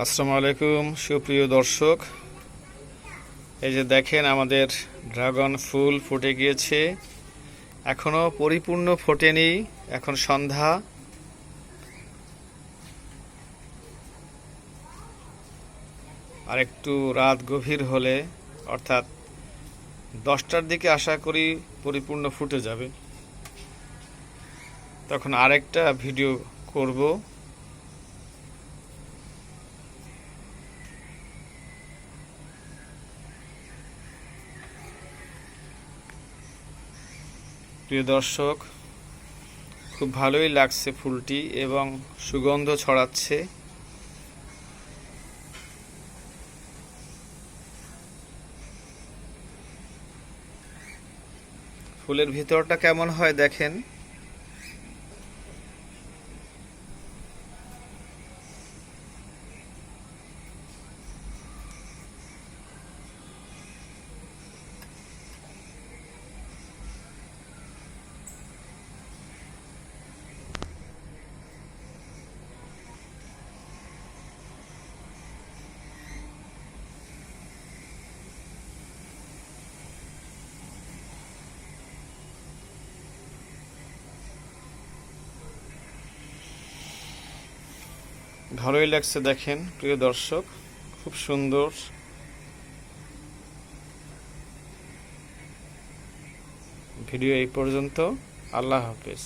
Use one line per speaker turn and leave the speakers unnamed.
আসসালামু আলাইকুম, সুপ্রিয় দর্শক। এই যে দেখেন, আমাদের ড্রাগন ফুল ফুটে গিয়েছে। এখনও পরিপূর্ণ ফোটেনি, এখন সন্ধ্যা। আর একটু রাত গভীর হলে, অর্থাৎ দশটার দিকে আশা করি পরিপূর্ণ ফুটে যাবে। তখন আরেকটা ভিডিও করব। প্রিয় দর্শক খুব ভালোই লাগছে ফুলটি এবং সুগন্ধ ছড়াচ্ছে। ফুলের ভিতরটা কেমন হয় দেখেন। ভালোই লাগছে দেখেন প্রিয় দর্শক খুব সুন্দর। ভিডিও এই পর্যন্ত আল্লাহ হাফেজ।